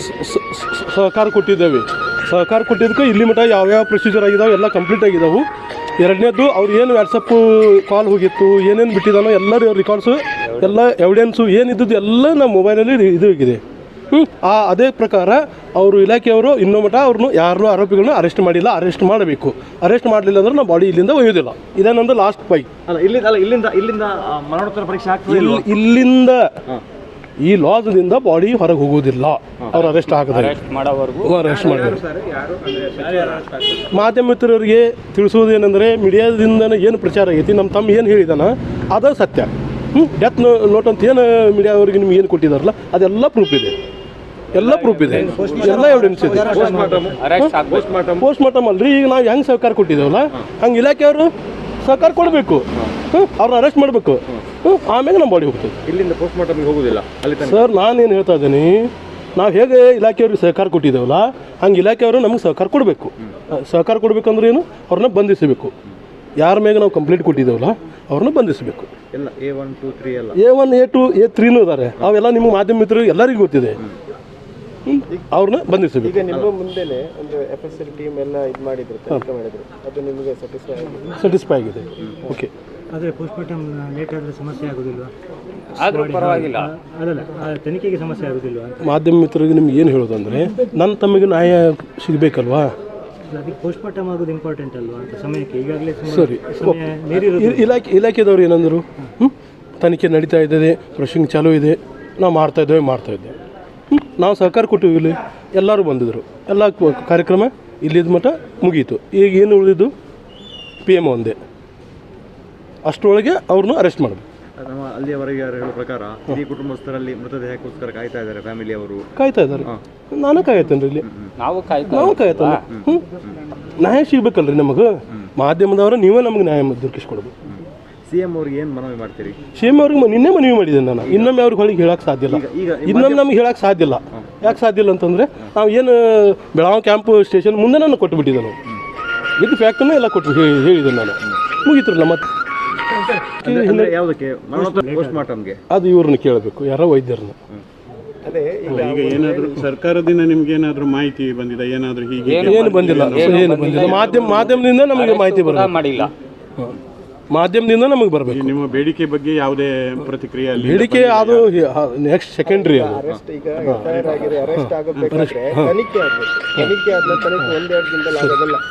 ಸ- ಸಹಕಾರ ಕೊಟ್ಟಿದ್ದೇವೆ. ಸಹಕಾರ ಕೊಟ್ಟಿದ್ದಕ್ಕೆ ಇಲ್ಲಿ ಮಟ್ಟ ಯಾವ್ಯಾವ ಪ್ರೊಸೀಜರ್ ಆಗಿದಾವೆ ಎಲ್ಲ ಕಂಪ್ಲೀಟ್ ಆಗಿದಾವು. ಎರಡನೇದು ಅವ್ರು ಏನು ವ್ಯಾಟ್ಸಪ್ ಕಾಲ್ ಹೋಗಿತ್ತು ಏನೇನು ಬಿಟ್ಟಿದ್ದಾನೋ ಎಲ್ಲ ರೆಕಾರ್ಡ್ಸು ಎಲ್ಲ ಎವಿಡೆನ್ಸು ಏನಿದ್ದದ್ದು ಎಲ್ಲ ನಮ್ಮ ಮೊಬೈಲಲ್ಲಿ ಇದು ಆಗಿದೆ ಹ್ಞೂ ಆ ಅದೇ ಪ್ರಕಾರ ಅವರು ಇಲಾಖೆಯವರು ಇನ್ನೂ ಮಟ್ಟ ಅವ್ರನ್ನೂ ಯಾರನ್ನೂ ಆರೋಪಿಗಳನ್ನ ಅರೆಸ್ಟ್ ಮಾಡಿಲ್ಲ ಅರೆಸ್ಟ್ ಮಾಡಬೇಕು. ಅರೆಸ್ಟ್ ಮಾಡಲಿಲ್ಲ ಅಂದ್ರೆ ನಾವು ಬಾಡಿ ಇಲ್ಲಿಂದ ಒಯ್ಯೋದಿಲ್ಲ. ಇದೇ ನಂದು ಲಾಸ್ಟ್ ಬೈ ಅಲ್ಲ ಇಲ್ಲಿಂದ ಅಲ್ಲ ಇಲ್ಲಿಂದ ಇಲ್ಲಿಂದ ಮರಣೋತ್ತರ ಪರೀಕ್ಷೆ ಇಲ್ಲಿಂದ ಈ ಲಾಸ್ದಿಂದ ಬಾಡಿ ಹೊರಗೆ ಹೋಗೋದಿಲ್ಲ ಅವ್ರು ಅರೆಸ್ಟ್ ಹಾಕಿದ್ರೆ ಮಾಡೋವರೆಗೂ? ಅರೆಸ್ಟ್ ಮಾಡಿದ್ರು ಮಾಧ್ಯಮ ಮಿತ್ರರಿಗೆ ತಿಳಿಸೋದು ಏನಂದರೆ ಮೀಡಿಯಾದಿಂದ ಏನು ಪ್ರಚಾರ ಆಗೈತಿ ನಮ್ಮ ತಮ್ಮ ಏನು ಹೇಳಿದಾನ ಅದ ಸತ್ಯ. ಹ್ಞೂ ಡೆತ್ ನೋಟ್ ಅಂತ ಏನು ಮೀಡಿಯಾವರಿಗೆ ನಿಮ್ಗೆ ಏನು ಕೊಟ್ಟಿದಾರಲ್ಲ ಅದೆಲ್ಲ ಪ್ರೂಫ್ ಇದೆ. ಎಲ್ಲ ಪ್ರೂಫ್ ಇದೆ. ಎಲ್ಲ ಎವಿಡೆನ್ಸ್ ಇದೆ. ಪೋಸ್ಟ್ ಮಾರ್ಟಮ್ ಅಲ್ರಿ ಈಗ ನಾವು ಹೆಂಗೆ ಸಹಕಾರ ಕೊಟ್ಟಿದ್ದೇವಲ್ಲ ಹಂಗೆ ಇಲಾಖೆಯವರು ಸಹಕಾರ ಕೊಡಬೇಕು. ಹ್ಞೂ ಅವ್ರನ್ನ ಅರೆಸ್ಟ್ ಮಾಡಬೇಕು. ಹ್ಞೂ ಆಮೇಲೆ ನಮ್ಮ ಬಾಡಿ ಹೋಗ್ತದೆ ಇಲ್ಲಿಂದ ಪೋಸ್ಟ್ ಮಾರ್ಟಮ್ ಹೋಗುದಿಲ್ಲ ಅಲ್ಲಿ ಸರ್ ನಾನೇನು ಹೇಳ್ತಾ ಇದ್ದೀನಿ ನಾವು ಹೇಗೆ ಇಲಾಖೆಯವ್ರಿಗೆ ಸಹಕಾರ ಕೊಟ್ಟಿದ್ದೇವಲ್ಲ ಹಂಗೆ ಇಲಾಖೆಯವರು ನಮಗೆ ಸಹಕಾರ ಕೊಡಬೇಕು. ಸಹಕಾರ ಕೊಡಬೇಕಂದ್ರೆ ಏನು? ಅವ್ರನ್ನ ಬಂಧಿಸಬೇಕು. ಯಾರ ಮೇಲೆ ನಾವು ಕಂಪ್ಲೇಂಟ್ ಕೊಟ್ಟಿದ್ದೇವಲ್ಲ ಅವ್ರನ್ನ ಬಂಧಿಸಬೇಕು. ಎಲ್ಲ ಎ ಒನ್ ಟೂ ತ್ರೀ ಎಲ್ಲ? A one A two A ತ್ರೀನೂ ಇದ್ದಾರೆ ಅವೆಲ್ಲ ನಿಮ್ಮ ಮಾಧ್ಯಮ ಮಿತ್ರರು ಎಲ್ಲರಿಗೂ ಗೊತ್ತಿದೆ. ಅವ್ರನ್ನ ಬಂಧಿಸಬೇಕು. ಈಗ ನಿಮ್ಮ ಮುಂದೆನೆ ಒಂದು ಎಫ್ ಎಸ್ ಎಲ್ ಟೀಮ್ ಎಲ್ಲ ಇದು ಮಾಡಿದ್ರು ತನಿಖೆ ಮಾಡಿದ್ರು. ಅದು ನಿಮಗೆ ಸ್ಯಾಟಿಸ್ಫೈ ಆಗಿದೆ? ಸ್ಯಾಟಿಸ್ಫೈ ಆಗಿದೆ. ಓಕೆ ಆದರೆ ಪೋಸ್ಟ್ಮಾರ್ಟಮ್ ಲೇಟ್ ಆದರೆ ಸಮಸ್ಯೆ ಆಗೋದಿಲ್ವಾ? ಆದ್ರೂ ಪರವಾಗಿಲ್ಲ. ಅದಲ್ಲ ತನಿಖೆಗೆ ಸಮಸ್ಯೆ ಆಗೋದಿಲ್ವಾ? ಮಾಧ್ಯಮ ಮಿತ್ರರಿಗೆ ನಿಮ್ಗೆ ಏನು ಹೇಳೋದಂದರೆ ನನ್ನ ತಮಗೆ ನ್ಯಾಯ ಸಿಗಬೇಕಲ್ವಾ? ಅದಕ್ಕೆ ಪೋಸ್ಟ್ಮಾರ್ಟಮ್ ಆಗೋದು ಇಂಪಾರ್ಟೆಂಟ್ ಅಲ್ವಾ? ಅಂತ ಸಮಯಕ್ಕೆ ಈಗಾಗಲೇ ಸರಿ. ಇಲಾಖೆ ಇಲಾಖೆದವ್ರು ಏನಂದರು ಹ್ಞೂ ತನಿಖೆ ನಡೀತಾ ಇದ್ದದೆ ಬ್ರಷಿಂಗ್ ಚಾಲೂ ಇದೆ ನಾವು ಮಾಡ್ತಾ ಇದ್ದೇವೆ ಮಾಡ್ತಾ ಇದ್ದೇವೆ. ನಾವು ಸಹಕಾರ ಕೊಟ್ಟಿವಿ ಇಲ್ಲಿ. ಎಲ್ಲರೂ ಬಂದಿದ್ದರು ಎಲ್ಲ ಕಾರ್ಯಕ್ರಮ ಇಲ್ಲಿದ್ದ ಮಟ್ಟ ಮುಗೀತು. ಈಗ ಏನು ಉಳಿದಿದ್ದು? ಪಿ ಎಂ ಒಂದೇ. ಅಷ್ಟರೊಳಗೆ ಅವ್ರನ್ನೂ ಅರೆಸ್ಟ್ ಮಾಡಬೇಕು. ನಮ್ಮ ಅಲ್ಲಿಯವರೆಗೆ ಯಾರು ಹೇಳೋ ಪ್ರಕಾರ ಈ ಕುಟುಂಬಸ್ಥರಲ್ಲಿ ಮೃತದೇಹಕ್ಕೋಸ್ಕರ ಕಾಯ್ತಾ ಇದ್ದಾರೆ ಫ್ಯಾಮಿಲಿ ಅವರು. ಕಾಯ್ತಾ ಇದ್ದಾರೆ. ನಾನು ಕಾಯ್ತೇನೆ ರೀ ಇಲ್ಲಿ. ನಾವು ಕಾಯ್ತಾ ನಾವು ಕಾಯ್ತಾನ. ಹ್ಞೂ ನ್ಯಾಯ ಸಿಗ್ಬೇಕಲ್ರಿ ನಮಗೆ. ಮಾಧ್ಯಮದವರು ನೀವೇ ನಮಗೆ ನ್ಯಾಯ ದೊರಕಿಸ್ಕೊಡ್ಬೇಕು. ಸಿ ಎಂ ಅವ್ರಿಗೆ ಏನು ಮನವಿ ಮಾಡ್ತೀರಿ? ಅವ್ರಿಗೆ ಮ- ನಿನ್ನೆ ಮನವಿ ಮಾಡಿದೆ ನಾನು. ಇನ್ನೊಮ್ಮೆ ಅವ್ರಿಗೆ ಹೊಳಿಗೆ ಹೇಳಕ್ಕೆ ಸಾಧ್ಯ ಇಲ್ಲ. ಈಗ ಇನ್ನೊಮ್ಮೆ ನಮ್ಗೆ ಹೇಳಕ್ಕೆ ಸಾಧ್ಯ ಇಲ್ಲ. ಯಾಕೆ ಸಾಧ್ಯ ಇಲ್ಲ ಅಂತಂದ್ರೆ ನಾವು ಏನು ಬೆಳಗಾವಿ ಕ್ಯಾಂಪ್ ಸ್ಟೇಷನ್ ಮುಂದೆ ನಾನು. ಕೊಟ್ಟುಬಿಟ್ಟಿದ್ದೆ ನಾವು ಇದು ಫ್ಯಾಕ್ಟ್ರಿನ ಎಲ್ಲ ಕೊಟ್ಟು ಹೇಳಿದೆ ಹೇಳಿದ್ದೆ ನಾನು. ಮುಗಿತ್ರಲ್ಲ ಮತ್ತೆ ಅಂದ್ರೆ ಅಂದ್ರೆ ಯಾವುದಕ್ಕೆ? ಮರಣೋತ್ತರ ಪೋಸ್ಟ್ ಅದು ಇವ್ರನ್ನ ಕೇಳಬೇಕು ಯಾರೋ ವೈದ್ಯರನ್ನ. ಅದೇ ಈಗ ಈಗ ಏನಾದರೂ ಸರ್ಕಾರದಿಂದ ನಿಮ್ಗೆ ಏನಾದರೂ ಮಾಹಿತಿ ಬಂದಿದೆ ಏನಾದರೂ ಹೀಗೆ ಏನು ಬಂದಿಲ್ಲ. ಏನು ಬಂದಿಲ್ಲ. ಮಾಧ್ಯಮ ಮಾಧ್ಯಮದಿಂದ ನಮಗೆ ಮಾಹಿತಿ ಬರಲ್ಲ ಮಾಡಿಲ್ಲ. ಮಾಧ್ಯಮದಿಂದ ನಮಗೆ ಬರಬೇಕು. ನಿಮ್ಮ ಬೇಡಿಕೆ ಬಗ್ಗೆ ಯಾವುದೇ ಪ್ರತಿಕ್ರಿಯೆ ಅಲ್ಲಿ ಬೇಡಿಕೆ ಅದು ನೆಕ್ಸ್ಟ್ ಸೆಕೆಂಡ್ರಿ ಅದು. ಅರೆಸ್ಟ್ ಈಗ ಅರೆಸ್ಟ್ ಆಗಬೇಕಾದ್ರೆ ತನಿಖೆ ಆಗಬೇಕು. ತನಿಖೆ ಆದ್ಮೇಲೆ ತನಿಖೆ ಒಂದೆರಡು ದಿನದಲ್ಲಿ ಆಗೋದಿಲ್ಲ.